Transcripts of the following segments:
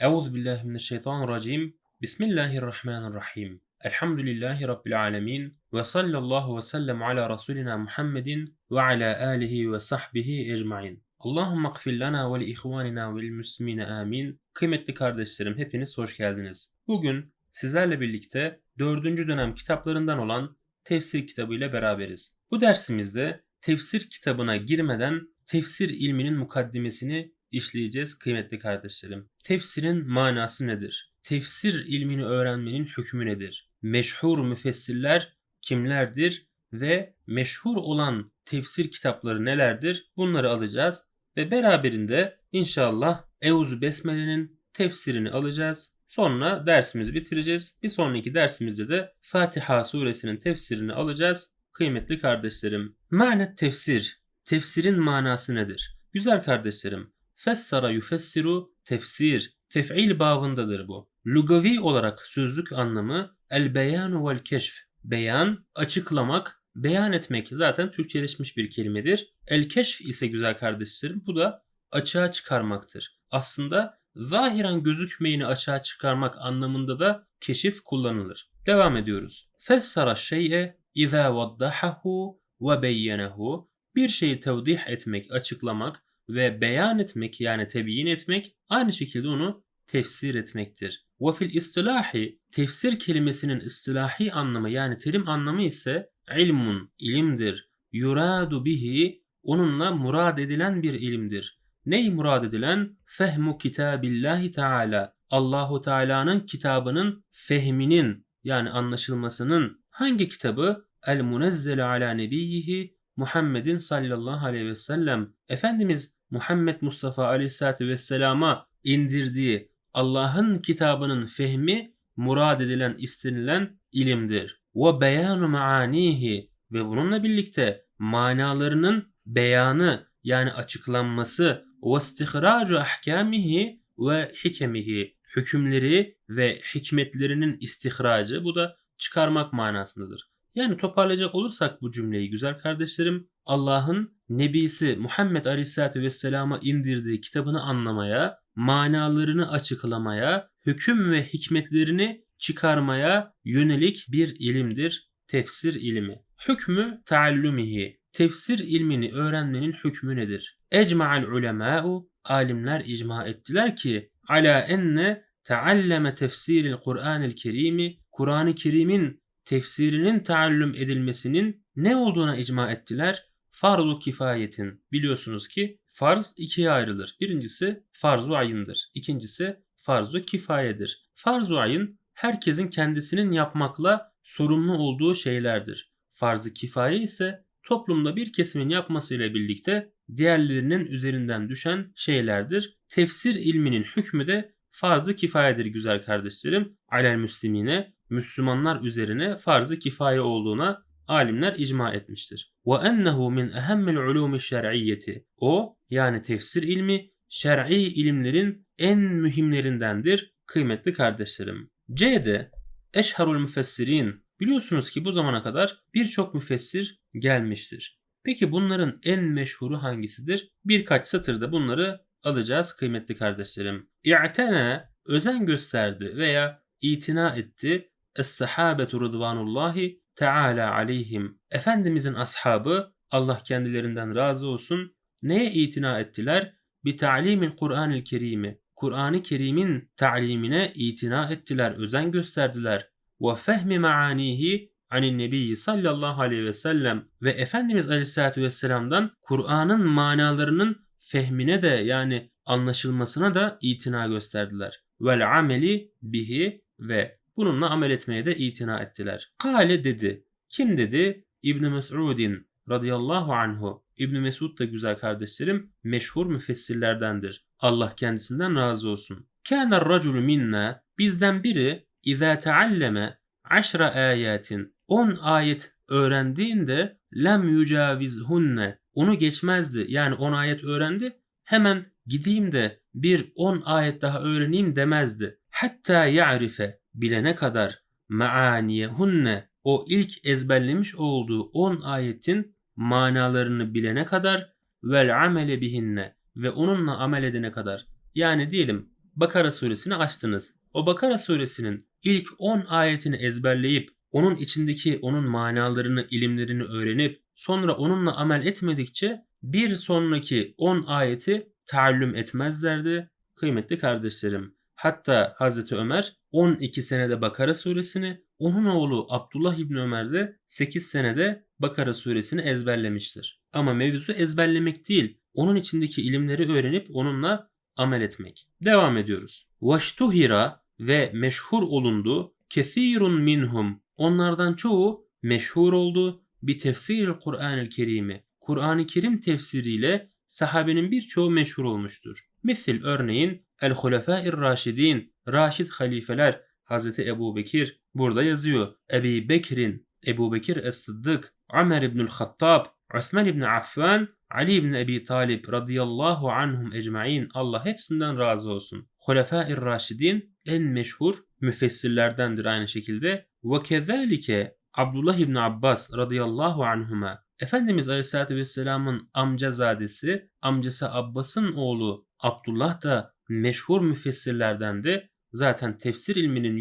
Euzu billahi mineşşeytanirracim. Bismillahirrahmanirrahim. Elhamdülillahi rabbil alamin ve sallallahu ve sellem ala rasulina Muhammedin ve ala alihi ve sahbihi ecmaîn. Allahumme gfir lana ve li ihvanina ve lil amin. Kıymetli kardeşlerim hepiniz hoş geldiniz. Bugün sizlerle birlikte 4. dönem kitaplarından olan tefsir kitabı ile beraberiz. Bu dersimizde tefsir kitabına girmeden tefsir ilminin mukaddimesini işleyeceğiz kıymetli kardeşlerim. Tefsirin manası nedir? Tefsir ilmini öğrenmenin hükmü nedir? Meşhur müfessirler kimlerdir ve meşhur olan tefsir kitapları nelerdir? Bunları alacağız ve beraberinde inşallah Euzu Besmele'nin tefsirini alacağız. Sonra dersimizi bitireceğiz. Bir sonraki dersimizde de Fatiha suresinin tefsirini alacağız. Kıymetli kardeşlerim, manet tefsir, tefsirin manası nedir? Güzel kardeşlerim, fessara yufessiru tefsir, tef'il babındadır bu. Lugavi olarak sözlük anlamı el beyanu vel keşf, beyan, açıklamak, beyan etmek zaten Türkçeleşmiş bir kelimedir. El keşf ise güzel kardeşlerim bu da açığa çıkarmaktır. Aslında zahiren gözükmeyeni açığa çıkarmak anlamında da keşif kullanılır. Devam ediyoruz. Fessara şey'e izâ vaddahahu ve beyyenehu bir şeyi tevdih etmek, açıklamak ve beyan etmek yani tebyin etmek aynı şekilde onu tefsir etmektir. Ve istilahi tefsir kelimesinin istilahi anlamı yani terim anlamı ise ilmun ilimdir. Yuradu bihi onunla murad edilen bir ilimdir. Ney murad edilen? Fehmu kitabillahi teala. Allahu Teala'nın kitabının fehminin yani anlaşılmasının hangi kitabı? El munezzele ala nebiyyihi Muhammedin sallallahu aleyhi ve sellem Efendimiz Muhammed Mustafa aleyhissalatü vesselama indirdiği Allah'ın kitabının fehmi murad edilen istenilen ilimdir. Ve beyanu maanihi ve bununla birlikte manalarının beyanı yani açıklanması ve istihracu ahkamihi ve hikemihi hükümleri ve hikmetlerinin istihracı bu da çıkarmak manasındadır. Yani toparlayacak olursak bu cümleyi güzel kardeşlerim Allah'ın Nebisi Muhammed Aleyhisselatü Vesselam'a indirdiği kitabını anlamaya, manalarını açıklamaya, hüküm ve hikmetlerini çıkarmaya yönelik bir ilimdir tefsir ilmi. Hükmü taallümihi. Tefsir ilmini öğrenmenin hükmü nedir? Ecma'al ulemâ'u alimler icma ettiler ki ala enne taalleme tefsiril Kur'anil Kerimi Kur'an-ı Kerim'in tefsirinin taallüm edilmesinin ne olduğuna icma ettiler? Farzu kifayetin. Biliyorsunuz ki farz ikiye ayrılır. Birincisi farzu ayındır. İkincisi farzu kifayedir. Farzu ayın herkesin kendisinin yapmakla sorumlu olduğu şeylerdir. Farz-ı kifaye ise toplumda bir kesimin yapmasıyla birlikte diğerlerinin üzerinden düşen şeylerdir. Tefsir ilminin hükmü de farz-ı kifayedir güzel kardeşlerim. Alel müslimine, Müslümanlar üzerine farz-ı kifaye olduğuna alimler icma etmiştir. Ve ennehu min ehemmil ulumi şer'iyyeti. O yani tefsir ilmi şer'i ilimlerin en mühimlerindendir kıymetli kardeşlerim. C'de eşharul müfessirin biliyorsunuz ki bu zamana kadar birçok müfessir gelmiştir. Peki bunların en meşhuru hangisidir? Birkaç satırda bunları alacağız kıymetli kardeşlerim. İ'tene özen gösterdi veya itina etti Es-sahabetu rıdvanullahi teala aleyhim. Efendimizin ashabı Allah kendilerinden razı olsun neye itina ettiler? Bi ta'limil Kur'anil Kerimi. Kur'an-ı Kerim'in ta'limine itina ettiler, özen gösterdiler. Ve fehmi maanihi anin nebiyyi sallallahu aleyhi ve sellem ve Efendimiz aleyhissalatü vesselam'dan Kur'an'ın manalarının fehmine de yani anlaşılmasına da itina gösterdiler. Vel ameli bihi ve Bununla amel etmeye de itina ettiler. Kale dedi. Kim dedi? İbn Mes'udin radıyallahu anhu. İbn Mesud da güzel kardeşlerim meşhur müfessirlerdendir. Allah kendisinden razı olsun. Kâne raculu minna bizden biri izâ tealleme aşra ayatin 10 ayet öğrendiğinde lem yücavizhunne onu geçmezdi. Yani 10 ayet öğrendi hemen gideyim de bir 10 ayet daha öğreneyim demezdi. Hatta ya'rife bilene kadar maaniyehunne o ilk ezberlemiş olduğu 10 ayetin manalarını bilene kadar vel amele bihinne ve onunla amel edene kadar. Yani diyelim Bakara suresini açtınız. O Bakara suresinin ilk 10 ayetini ezberleyip onun içindeki onun manalarını, ilimlerini öğrenip sonra onunla amel etmedikçe bir sonraki 10 ayeti taallüm etmezlerdi. Kıymetli kardeşlerim, hatta Hazreti Ömer 12 senede Bakara suresini, onun oğlu Abdullah İbni Ömer de 8 senede Bakara suresini ezberlemiştir. Ama mevzu ezberlemek değil, onun içindeki ilimleri öğrenip onunla amel etmek. Devam ediyoruz. Vaştuhira ve meşhur olundu. Kesirun minhum. Onlardan çoğu meşhur oldu. Bir tefsiril Kur'an-ı Kerim'i. Kur'an-ı Kerim tefsiriyle sahabenin birçoğu meşhur olmuştur. Misil örneğin El Hulefâir Raşidin, Raşid halifeler, Hazreti Ebu Bekir burada yazıyor. Ebi Bekir'in, Ebu Bekir Es-Sıddık, Ömer İbnül Hattab, Osman İbni Affan, Ali İbni Ebi Talib radıyallahu anhum ecmain Allah hepsinden razı olsun. Hulefâir Raşidin en meşhur müfessirlerdendir aynı şekilde. Ve kezalike Abdullah İbni Abbas radıyallahu anhuma Efendimiz Aleyhisselatü Vesselam'ın amcazadesi, amcası Abbas'ın oğlu Abdullah da meşhur müfessirlerdendi. Zaten tefsir ilminin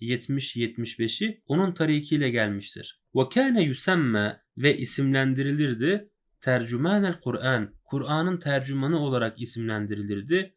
%70-75'i onun tarikiyle gelmiştir. Kâne yüsemme ve isimlendirilirdi. Tercümanel Kur'an, Kur'an'ın tercümanı olarak isimlendirilirdi.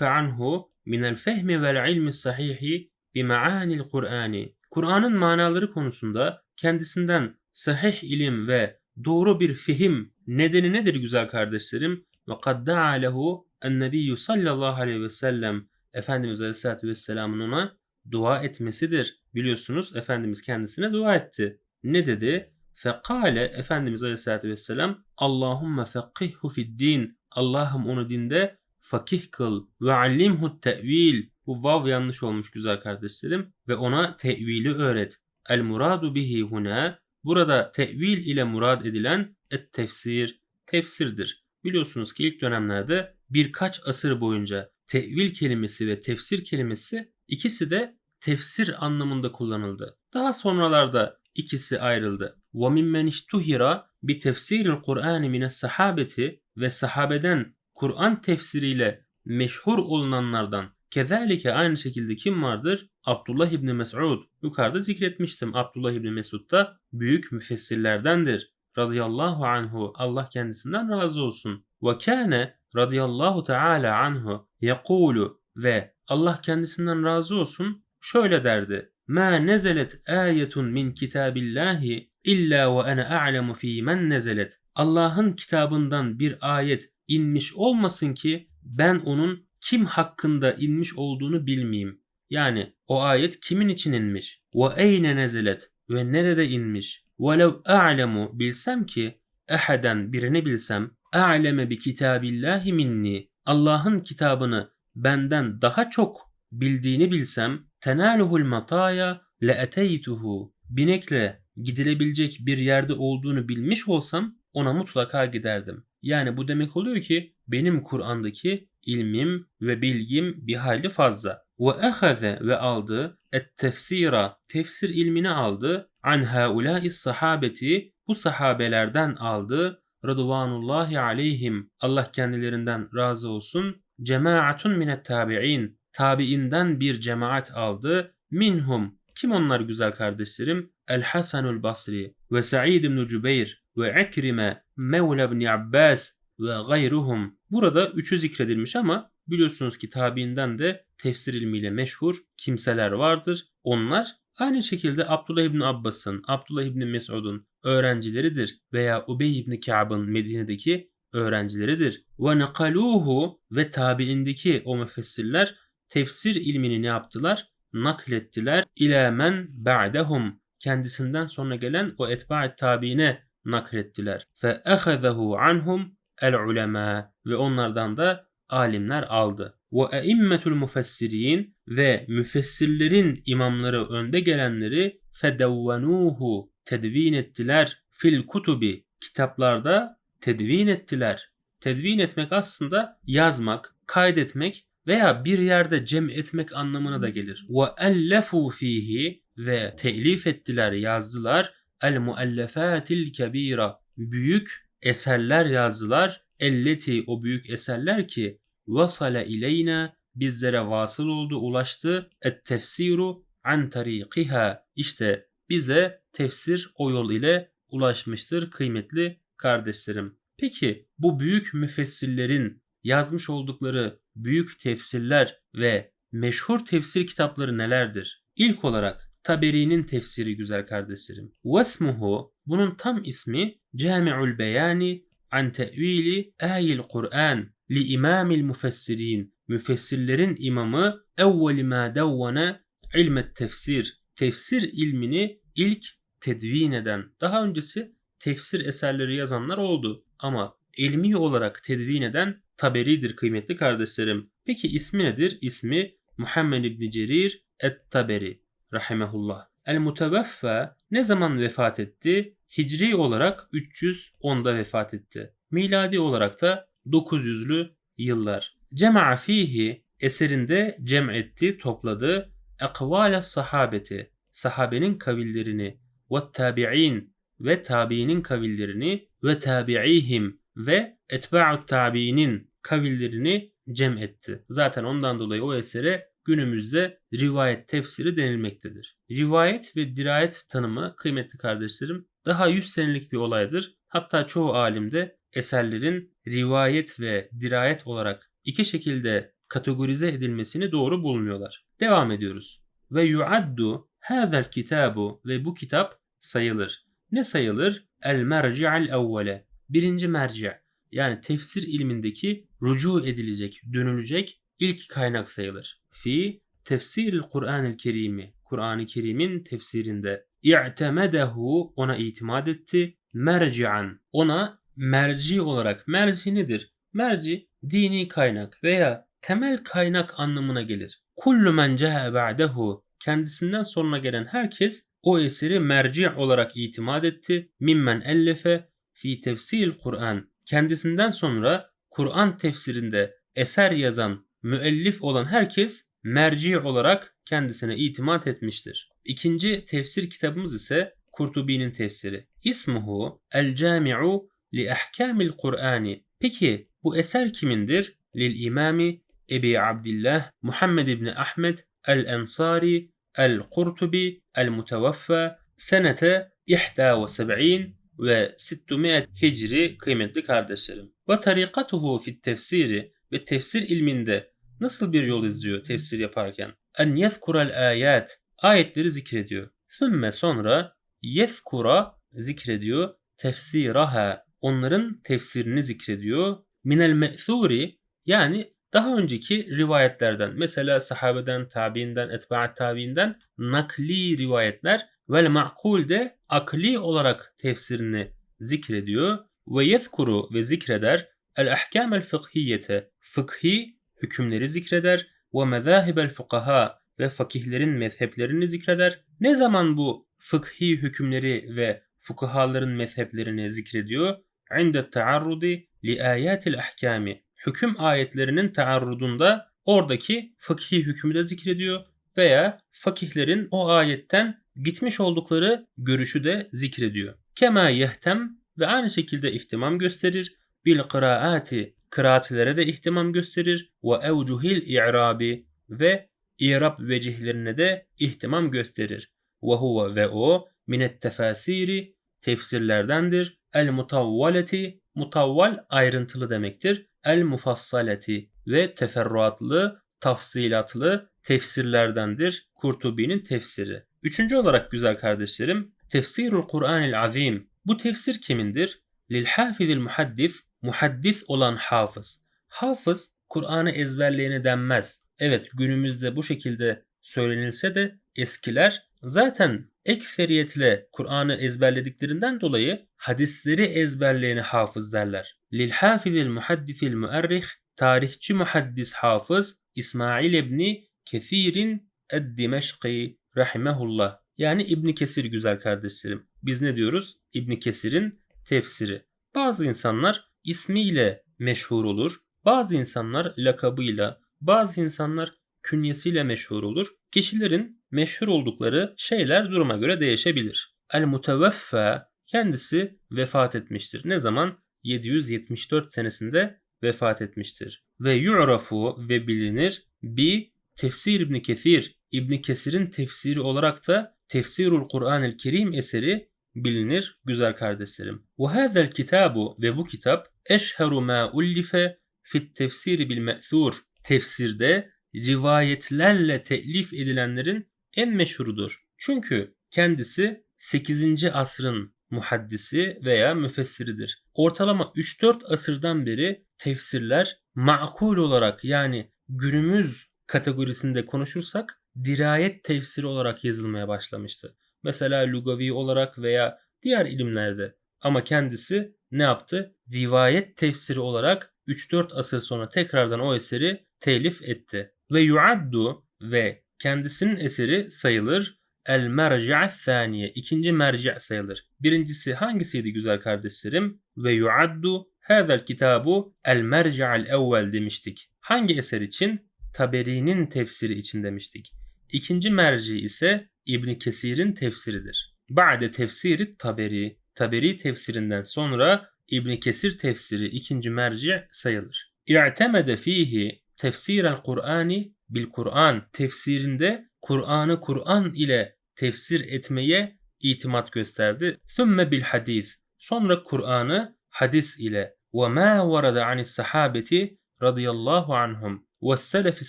Anhu minel fehmi vel ilmi sahihi bi maanil Kur'ani. Kur'an'ın manaları konusunda kendisinden sahih ilim ve doğru bir fehim nedeni nedir güzel kardeşlerim? Ve kad da'a lehu en sallallahu aleyhi ve sellem Efendimiz Aleyhisselatü Vesselam'ın ona dua etmesidir. Biliyorsunuz Efendimiz kendisine dua etti. Ne dedi? Fekale Efendimiz Aleyhisselatü Vesselam Allahümme fekihhu fid din Allah'ım onu dinde fakih kıl ve allimhu tevil bu vav yanlış olmuş güzel kardeşlerim ve ona tevili öğret. El muradu bihi huna burada tevil ile murad edilen et tefsir tefsirdir. Biliyorsunuz ki ilk dönemlerde birkaç asır boyunca tevil kelimesi ve tefsir kelimesi ikisi de tefsir anlamında kullanıldı. Daha sonralarda ikisi ayrıldı. وَمِمَّنْ اِشْتُهِرَ بِتَفْسِيرِ الْقُرْآنِ مِنَ السَّحَابَةِ ve sahabeden Kur'an tefsiriyle meşhur olunanlardan kezalike aynı şekilde kim vardır? Abdullah İbni Mes'ud. Yukarıda zikretmiştim. Abdullah İbni Mesud da büyük müfessirlerdendir. Radıyallahu anhu. Allah kendisinden razı olsun. Ve kâne radıyallahu teala anhu yekulu ve Allah kendisinden razı olsun şöyle derdi. Ma nezelet ayetun min kitabillahi illa ve ana a'lemu fi men nezelet. Allah'ın kitabından bir ayet inmiş olmasın ki ben onun kim hakkında inmiş olduğunu bilmeyeyim. Yani o ayet kimin için inmiş? Ve eyne nezelet ve nerede inmiş? Velev a'lemu bilsem ki eheden birini bilsem a'leme bi kitabillahi minni Allah'ın kitabını benden daha çok bildiğini bilsem tenaluhul mataya le eteytuhu binekle gidilebilecek bir yerde olduğunu bilmiş olsam ona mutlaka giderdim. Yani bu demek oluyor ki benim Kur'an'daki ilmim ve bilgim bir hayli fazla. Ve ehaze ve aldı et tefsira tefsir ilmini aldı an haulâi sahabeti bu sahabelerden aldı Rıdvanullahi aleyhim Allah kendilerinden razı olsun cemaatun minet tabi'in tabiinden bir cemaat aldı minhum kim onlar güzel kardeşlerim El Hasanul Basri ve Sa'id ibn Cübeyr ve Ekrime Mevla ibn Abbas ve gayruhum. Burada üçü zikredilmiş ama biliyorsunuz ki tabiinden de tefsir ilmiyle meşhur kimseler vardır. Onlar aynı şekilde Abdullah ibn Abbas'ın, Abdullah ibn Mesud'un öğrencileridir veya Ubey ibn Ka'b'ın Medine'deki öğrencileridir. Ve nakaluhu ve tabiindeki o müfessirler tefsir ilmini ne yaptılar? Naklettiler. İlâ men ba'dehum kendisinden sonra gelen o etba'et tabiine naklettiler. Fe ehazehu anhum el ulema ve onlardan da alimler aldı. Ve eimmetul mufessirin ve müfessirlerin imamları önde gelenleri fedevvenuhu tedvin ettiler fil kutubi kitaplarda tedvin ettiler. Tedvin etmek aslında yazmak, kaydetmek veya bir yerde cem etmek anlamına da gelir. Ve ellefu fihi ve telif ettiler, yazdılar. El muellefatil kebira büyük eserler yazdılar. Elleti o büyük eserler ki vasale ileyna bizlere vasıl oldu, ulaştı. Et tefsiru an tariqiha. İşte bize tefsir o yol ile ulaşmıştır kıymetli kardeşlerim. Peki bu büyük müfessirlerin yazmış oldukları büyük tefsirler ve meşhur tefsir kitapları nelerdir? İlk olarak Taberi'nin tefsiri güzel kardeşlerim. Vesmuhu bunun tam ismi Cami'ul Beyani an te'vili ayil Kur'an li imamil müfessirin. Müfessirlerin imamı evveli ma devvene ilmet tefsir. Tefsir ilmini ilk tedvin eden. Daha öncesi tefsir eserleri yazanlar oldu ama ilmi olarak tedvin eden Taberi'dir kıymetli kardeşlerim. Peki ismi nedir? İsmi Muhammed İbni Cerir et-Taberi rahimehullah. El-Muteveffa ne zaman vefat etti? Hicri olarak 310'da vefat etti. Miladi olarak da 900'lü yıllar. Cema'a fihi eserinde cem etti, topladı. Ekvale sahabeti, sahabenin kavillerini ve tabi'in ve tabiinin kavillerini ve tabi'ihim ve etba'ut tabiinin kavillerini cem etti. Zaten ondan dolayı o esere günümüzde rivayet tefsiri denilmektedir. Rivayet ve dirayet tanımı kıymetli kardeşlerim daha 100 senelik bir olaydır. Hatta çoğu alimde eserlerin rivayet ve dirayet olarak iki şekilde kategorize edilmesini doğru bulmuyorlar. Devam ediyoruz. Ve yuaddu hâzel kitabu ve bu kitap sayılır. Ne sayılır? El merci'al evvele. Birinci merci. Yani tefsir ilmindeki rucu edilecek, dönülecek ilk kaynak sayılır. Fi tefsiril Kur'an-ı Kerim'i. Kur'an-ı Kerim'in tefsirinde i'temedehu ona itimat etti. Merci'an ona merci olarak merci nedir? Merci dini kaynak veya temel kaynak anlamına gelir. Kullu men cehe ba'dehu kendisinden sonra gelen herkes o eseri merci olarak itimat etti. Mimmen ellefe fi tefsiril Kur'an kendisinden sonra Kur'an tefsirinde eser yazan, müellif olan herkes merci olarak kendisine itimat etmiştir. İkinci tefsir kitabımız ise Kurtubi'nin tefsiri. İsmuhu El Cami'u li Ahkamil Kur'ani. Peki bu eser kimindir? Lil İmami Ebi Abdillah Muhammed İbni Ahmed El Ensari El Kurtubi El Mutevaffa senete 71 ve 600 Hicri kıymetli kardeşlerim. Ve tarikatuhu fit tefsiri ve tefsir ilminde nasıl bir yol izliyor tefsir yaparken? En yezkural ayat ayetleri zikrediyor. Sümme sonra yezkura zikrediyor tefsiraha onların tefsirini zikrediyor. Minel me'thuri yani daha önceki rivayetlerden mesela sahabeden, tabiinden, etba'at tabiinden nakli rivayetler vel ma'kul de akli olarak tefsirini zikrediyor ve yezkuru ve zikreder el ahkam el fıkhiyete fıkhi hükümleri zikreder ve mezahibel fukaha ve fakihlerin mezheplerini zikreder. Ne zaman bu fıkhi hükümleri ve fukahaların mezheplerini zikrediyor? İnde taarrudi li ayatil ahkami. Hüküm ayetlerinin taarrudunda oradaki fıkhi hükmü de zikrediyor veya fakihlerin o ayetten gitmiş oldukları görüşü de zikrediyor. Kema yehtem ve aynı şekilde ihtimam gösterir. Bil kıraati kıraatlere de ihtimam gösterir. Ve evcuhil i'rabi ve i'rab vecihlerine de ihtimam gösterir. Ve huve ve o minet tefasiri tefsirlerdendir. El mutavvaleti mutavval ayrıntılı demektir. El mufassaleti ve teferruatlı, tafsilatlı tefsirlerdendir Kurtubi'nin tefsiri. Üçüncü olarak güzel kardeşlerim Tefsirul Kur'anil Azim. Bu tefsir kimindir? Lil hafizil muhaddis, muhaddis olan hafız. Hafız Kur'an'ı ezberleyene denmez. Evet günümüzde bu şekilde söylenilse de eskiler zaten ekseriyetle Kur'an'ı ezberlediklerinden dolayı hadisleri ezberleyeni hafız derler. Lil hafizil muhaddisil muarrih tarihçi muhaddis hafız İsmail ibni Kesirin ed-Dimeşki rahimehullah. Yani İbn Kesir güzel kardeşlerim. Biz ne diyoruz? İbn Kesir'in tefsiri. Bazı insanlar ismiyle meşhur olur. Bazı insanlar lakabıyla, bazı insanlar künyesiyle meşhur olur. Kişilerin meşhur oldukları şeyler duruma göre değişebilir. El muteveffa kendisi vefat etmiştir. Ne zaman? 774 senesinde vefat etmiştir. Ve yu'rafu ve bilinir bi Tefsir İbni Kesir, İbni Kesir'in tefsiri olarak da Tefsirul Kur'an-ı Kerim eseri bilinir güzel kardeşlerim. Ve hazel kitabu ve bu kitap eşheru ma ullife fit tefsiri bil me'thur. Tefsirde rivayetlerle telif edilenlerin en meşhurudur. Çünkü kendisi 8. asrın muhaddisi veya müfessiridir. Ortalama 3-4 asırdan beri tefsirler makul olarak yani günümüz kategorisinde konuşursak dirayet tefsiri olarak yazılmaya başlamıştı. Mesela lugavi olarak veya diğer ilimlerde. Ama kendisi ne yaptı? Rivayet tefsiri olarak 3-4 asır sonra tekrardan o eseri telif etti. Ve yuaddu ve kendisinin eseri sayılır El merci'a thaniye. ikinci merci' sayılır. Birincisi hangisiydi güzel kardeşlerim? Ve yuaddu hazel kitabu el merci'al evvel demiştik. Hangi eser için? Taberi'nin tefsiri için demiştik. İkinci merci ise İbn Kesir'in tefsiridir. Ba'de tefsiri Taberi. Taberi tefsirinden sonra İbn Kesir tefsiri ikinci merci sayılır. İ'temede fihi tefsirel Kur'ani bil Kur'an tefsirinde Kur'an'ı Kur'an ile tefsir etmeye itimat gösterdi. Thümme bil hadis. Sonra Kur'an'ı hadis ile ve ma varada anis sahabeti radıyallahu anhum ve selefis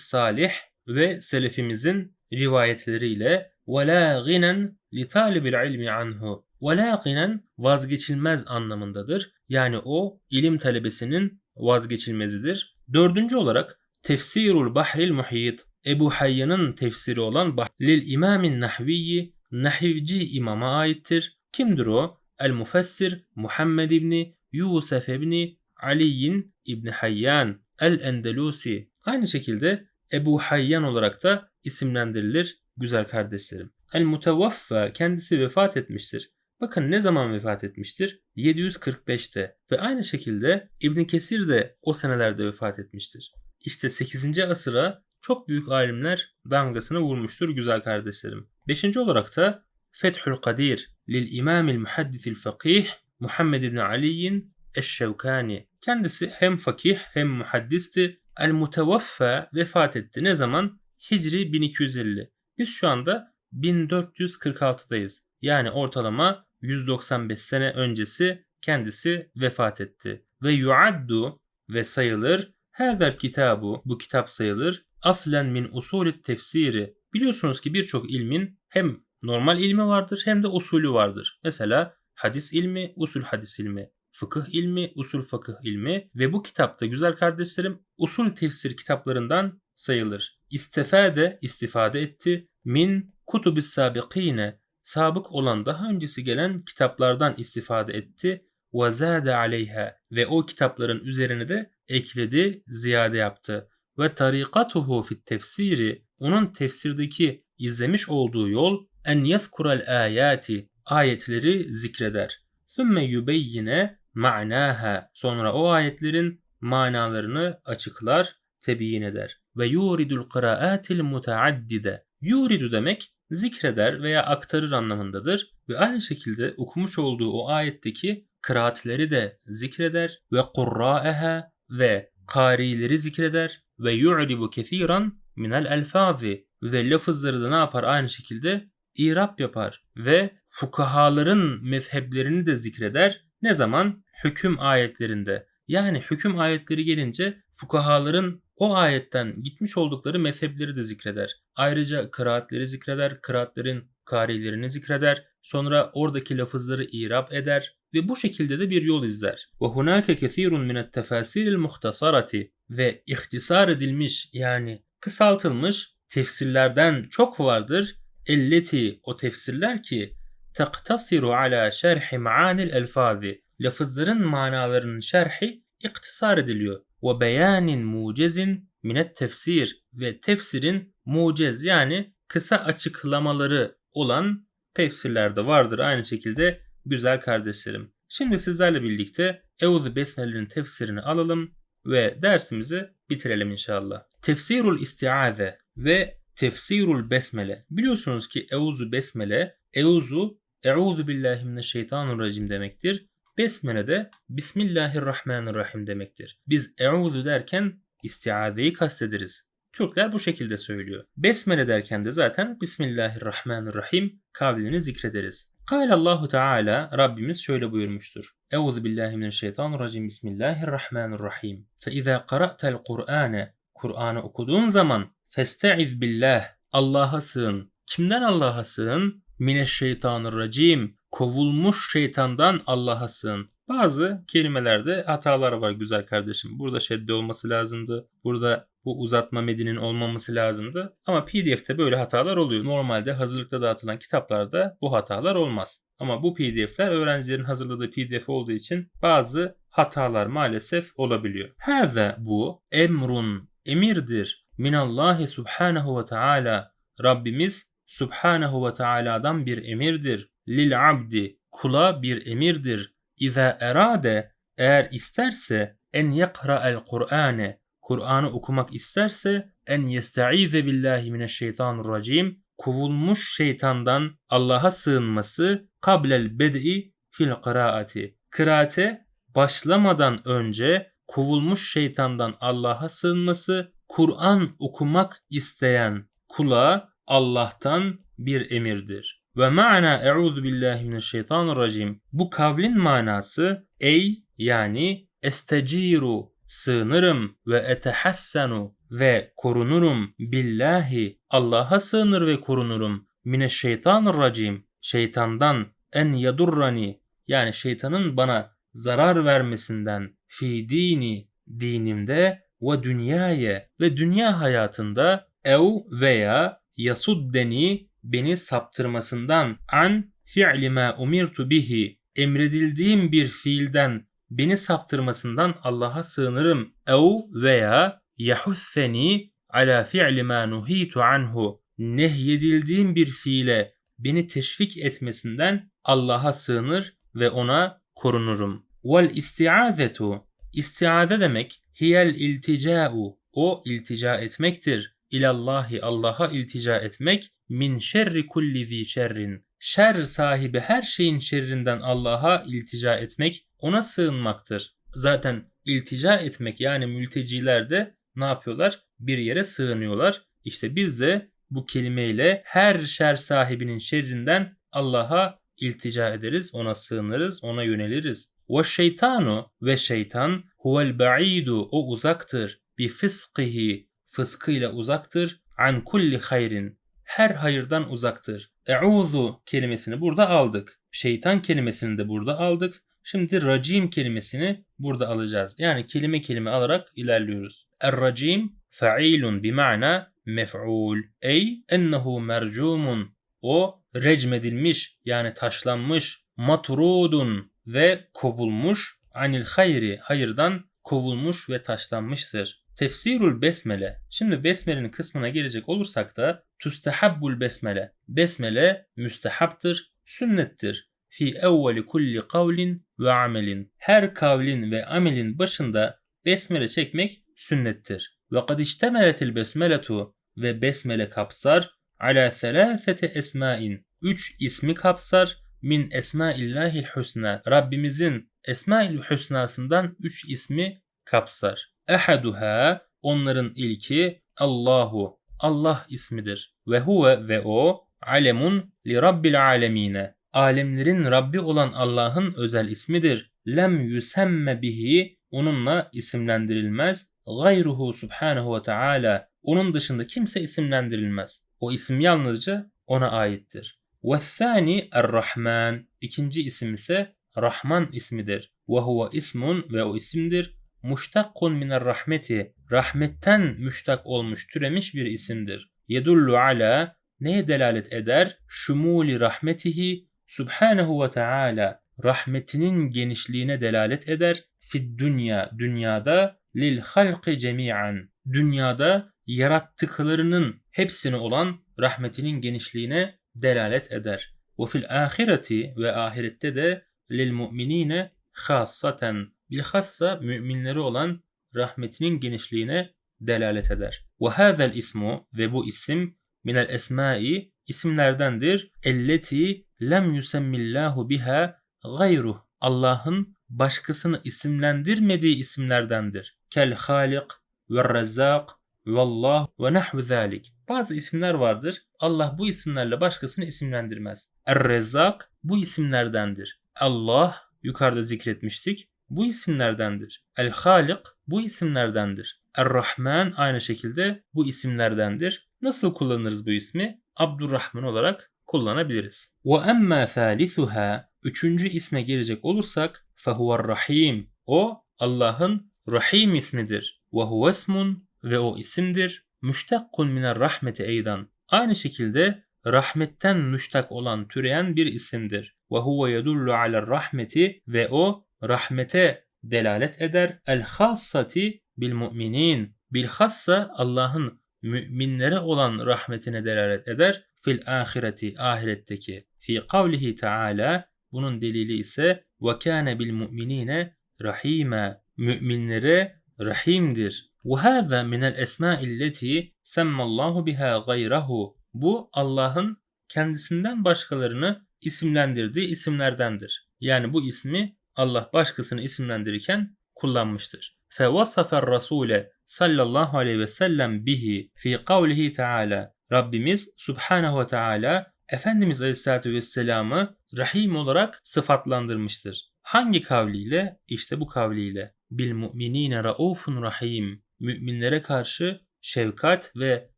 salih ve selefimizin rivayetleriyle ve la ginen li talibil ilmi anhu ve la ginen vazgeçilmez anlamındadır. Yani o ilim talebesinin vazgeçilmezidir. Dördüncü olarak Tefsirul Bahril Muhit Ebu Hayyan'ın tefsiri olan Lil İmamin Nahviyi Nahivci imama aittir. Kimdir o? El Mufessir Muhammed İbni Yusuf İbni Aliyin İbni Hayyan El Endelusi. Aynı şekilde Ebu Hayyan olarak da isimlendirilir güzel kardeşlerim. El Mutevaffa kendisi vefat etmiştir. Bakın ne zaman vefat etmiştir? 745'te ve aynı şekilde İbn Kesir de o senelerde vefat etmiştir. İşte 8. asıra çok büyük alimler damgasını vurmuştur güzel kardeşlerim. Beşinci olarak da Fethül Kadir lil İmamil Muhaddisil Fakih Muhammed İbni Ali'in Eşşevkani. Kendisi hem fakih hem muhaddisti. El Mutevaffa vefat etti. Ne zaman? Hicri 1250. Biz şu anda 1446'dayız. Yani ortalama 195 sene öncesi kendisi vefat etti. Ve yuaddu ve sayılır. Her kitabu bu kitap sayılır. Aslen min usulü tefsiri. Biliyorsunuz ki birçok ilmin hem normal ilmi vardır hem de usulü vardır. Mesela hadis ilmi, usul hadis ilmi fıkıh ilmi, usul fıkıh ilmi ve bu kitapta güzel kardeşlerim usul tefsir kitaplarından sayılır. İstifade, istifade etti. Min kutubis sabikine, sabık olan daha öncesi gelen kitaplardan istifade etti. Zâde aleyha ve o kitapların üzerine de ekledi, ziyade yaptı. Ve tarikatuhu fit tefsiri, onun tefsirdeki izlemiş olduğu yol en yezkurel ayati, ayetleri zikreder. Sümme yubeyyine ma'naha sonra o ayetlerin manalarını açıklar, tebiyin eder. Ve yuridul kıraatil mutaaddide. Yuridu demek zikreder veya aktarır anlamındadır ve aynı şekilde okumuş olduğu o ayetteki kıraatleri de zikreder ve kurra'eha ve karileri zikreder ve yu'ribu kethiran minel elfazi ve lafızları da ne yapar aynı şekilde irap yapar ve fukahaların mezheplerini de zikreder. Ne zaman? hüküm ayetlerinde yani hüküm ayetleri gelince fukahaların o ayetten gitmiş oldukları mezhepleri de zikreder. Ayrıca kıraatleri zikreder, kıraatlerin karilerini zikreder. Sonra oradaki lafızları irab eder ve bu şekilde de bir yol izler. Ve hunake kesirun min tefasiril muhtasarati ve ihtisar edilmiş yani kısaltılmış tefsirlerden çok vardır. Elleti o tefsirler ki taktasiru ala şerhi maanil elfazi lafızların manalarının şerhi iktisar ediliyor. Ve beyanin mucezin minet tefsir ve tefsirin mucez yani kısa açıklamaları olan tefsirler de vardır aynı şekilde güzel kardeşlerim. Şimdi sizlerle birlikte Euzu Besmele'nin tefsirini alalım ve dersimizi bitirelim inşallah. Tefsirul İstiaze ve Tefsirul Besmele. Biliyorsunuz ki Euzu Besmele, Euzu, Euzu billahi mineşşeytanirracim demektir. Besmele de Bismillahirrahmanirrahim demektir. Biz e'udhu derken istiadeyi kastederiz. Türkler bu şekilde söylüyor. Besmele derken de zaten Bismillahirrahmanirrahim kavlini zikrederiz. Kâle Allahu Teala Rabbimiz şöyle buyurmuştur. Euzu billahi mineşşeytanirracim. Bismillahirrahmanirrahim. Fe izâ qara'tel Kur'ane Kur'an'ı okuduğun zaman festaiz billah Allah'a sığın. Kimden Allah'a sığın? Mineşşeytanirracim. Kovulmuş şeytandan Allah'a sığın. Bazı kelimelerde hatalar var güzel kardeşim. Burada şedde olması lazımdı. Burada bu uzatma medinin olmaması lazımdı. Ama PDF'te böyle hatalar oluyor. Normalde hazırlıkta dağıtılan kitaplarda bu hatalar olmaz. Ama bu PDF'ler öğrencilerin hazırladığı PDF olduğu için bazı hatalar maalesef olabiliyor. Hâzâ bu emrun emirdir. Minallahi subhanahu ve teala Rabbimiz subhanahu ve teala'dan bir emirdir. Lil abdi kula bir emirdir. İza erade eğer isterse en yakra'el Kur'ane Kur'an'ı okumak isterse en yestaize billahi mineşşeytanirracim kovulmuş şeytandan Allah'a sığınması kablel bed'i fil kıraati. Kıraate başlamadan önce kovulmuş şeytandan Allah'a sığınması Kur'an okumak isteyen kula Allah'tan bir emirdir. Ve ma'na e'udhu billahi mineşşeytanirracim. Bu kavlin manası ey yani esteciru sığınırım ve etehassenu ve korunurum billahi Allah'a sığınır ve korunurum. Mineşşeytanirracim şeytandan en yadurrani yani şeytanın bana zarar vermesinden fi dini dinimde ve dünyaya ve dünya hayatında ev veya yasuddeni beni saptırmasından an fi'li ma umirtu bihi emredildiğim bir fiilden beni saptırmasından Allah'a sığınırım. Ev veya yahusseni ala fi'li ma nuhitu anhu nehyedildiğim bir fiile beni teşvik etmesinden Allah'a sığınır ve ona korunurum. Vel istiazetu istiade demek hiyel iltica'u o iltica etmektir. İlallahi Allah'a iltica etmek min şerri kulli zi şerrin şer sahibi her şeyin şerrinden Allah'a iltica etmek, ona sığınmaktır. Zaten iltica etmek yani mülteciler de ne yapıyorlar? Bir yere sığınıyorlar. İşte biz de bu kelimeyle her şer sahibinin şerrinden Allah'a iltica ederiz, ona sığınırız, ona yöneliriz. Ve şeytanu ve şeytan huvel ba'idu o uzaktır. Bi fıskihi fıskıyla uzaktır. An kulli hayrin her hayırdan uzaktır. E'uzu kelimesini burada aldık. Şeytan kelimesini de burada aldık. Şimdi racim kelimesini burada alacağız. Yani kelime kelime alarak ilerliyoruz. Er-racim fa'ilun bima'na mef'ul. Ey ennehu mercumun. O recmedilmiş yani taşlanmış, matrudun ve kovulmuş anil hayri hayırdan kovulmuş ve taşlanmıştır. Tefsirul besmele. Şimdi besmelenin kısmına gelecek olursak da tustehabbul besmele. Besmele müstehaptır, sünnettir. Fi evveli kulli kavlin ve amelin. Her kavlin ve amelin başında besmele çekmek sünnettir. Ve kad iştemeletil besmeletu ve besmele kapsar ala selâfete esmain. Üç ismi kapsar min esmaillahil husna. Rabbimizin esmail husnasından üç ismi kapsar. Ehaduha onların ilki Allahu Allah ismidir. Ve huve ve o alemun li rabbil alemine. Alemlerin Rabbi olan Allah'ın özel ismidir. Lem yusemme bihi onunla isimlendirilmez. Gayruhu subhanahu ve taala onun dışında kimse isimlendirilmez. O isim yalnızca ona aittir. Ve thani er-Rahman. İkinci isim ise Rahman ismidir. Ve huve ismun ve o isimdir muştakkun miner rahmeti rahmetten müştak olmuş türemiş bir isimdir. Yedullu ala neye delalet eder? Şumuli rahmetihi subhanehu ve taala rahmetinin genişliğine delalet eder. Fid dünya dünyada lil halqi cemi'an dünyada yarattıklarının hepsini olan rahmetinin genişliğine delalet eder. Ve fil ahireti ve ahirette de lil mu'minine hassaten bilhassa müminleri olan rahmetinin genişliğine delalet eder. Ve hazel ismu ve bu isim minel esmai isimlerdendir. Elleti lem yusemmillahu biha gayruh. Allah'ın başkasını isimlendirmediği isimlerdendir. Kel halik ve rezzak vallah ve nahvu zalik. Bazı isimler vardır. Allah bu isimlerle başkasını isimlendirmez. Er-Rezzak bu isimlerdendir. Allah yukarıda zikretmiştik. Bu isimlerdendir. El-Halik bu isimlerdendir. Er-Rahman aynı şekilde bu isimlerdendir. Nasıl kullanırız bu ismi? Abdurrahman olarak kullanabiliriz. Ve emma thalithuha üçüncü isme gelecek olursak fehuver rahim. O Allah'ın Rahim ismidir. Ve huve ismun ve o isimdir. Müştakkun miner rahmeti eydan. Aynı şekilde rahmetten müştak olan türeyen bir isimdir. Ve huve yedullu aler rahmeti ve o rahmete delalet eder. El hassati bil müminin. Bilhassa Allah'ın müminlere olan rahmetine delalet eder. Fil ahireti ahiretteki. Fi kavlihi taala bunun delili ise ve kâne bil mu'minine rahime. Müminlere rahimdir. Ve hâzâ minel esmâilleti semmallahu biha gayrahu. Bu Allah'ın kendisinden başkalarını isimlendirdiği isimlerdendir. Yani bu ismi Allah başkasını isimlendirirken kullanmıştır. Fevasafer Rasule sallallahu aleyhi ve sellem bihi fi kavlihi taala. Rabbimiz subhanahu ve taala Efendimiz aleyhissalatü vesselam'ı Rahim olarak sıfatlandırmıştır. Hangi kavliyle? İşte bu kavliyle. Bil mu'minine raufun rahim. Müminlere karşı şefkat ve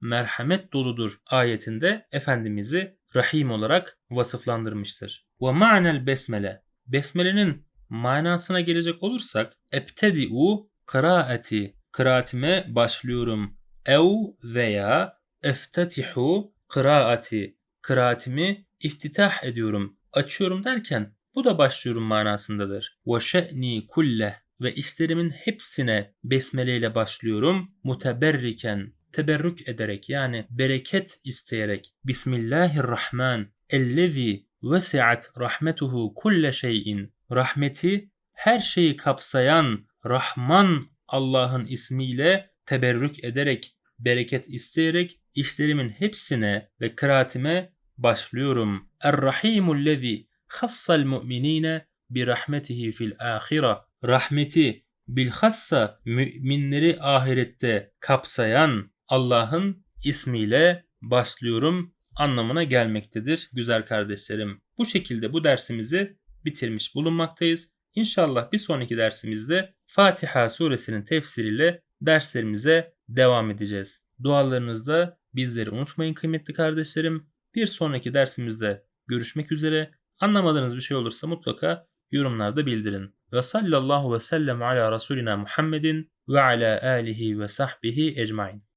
merhamet doludur ayetinde Efendimiz'i Rahim olarak vasıflandırmıştır. Ve ma'nel besmele. Besmelenin manasına gelecek olursak ebtedi'u kıraati. Kıraatime başlıyorum. Ev veya eftetihu kıraati. Kıraatimi iftitah ediyorum. Açıyorum derken bu da başlıyorum manasındadır. Ve şe'ni kulleh ve işlerimin hepsine besmele ile başlıyorum. Muteberriken teberrük ederek yani bereket isteyerek. Bismillahirrahman. Ellezi vesi'at rahmetuhu kulle şeyin. Rahmeti her şeyi kapsayan Rahman Allah'ın ismiyle teberrük ederek, bereket isteyerek işlerimin hepsine ve kıraatime başlıyorum. Er-Rahimullezi hassal mu'minine bi rahmetihi fil ahira. Rahmeti bilhassa müminleri ahirette kapsayan Allah'ın ismiyle başlıyorum anlamına gelmektedir güzel kardeşlerim. Bu şekilde bu dersimizi bitirmiş bulunmaktayız. İnşallah bir sonraki dersimizde Fatiha suresinin tefsiriyle derslerimize devam edeceğiz. Dualarınızda bizleri unutmayın kıymetli kardeşlerim. Bir sonraki dersimizde görüşmek üzere. Anlamadığınız bir şey olursa mutlaka yorumlarda bildirin. Ve sallallahu ve sellem ala Resulina Muhammedin ve ala alihi ve sahbihi ecmain.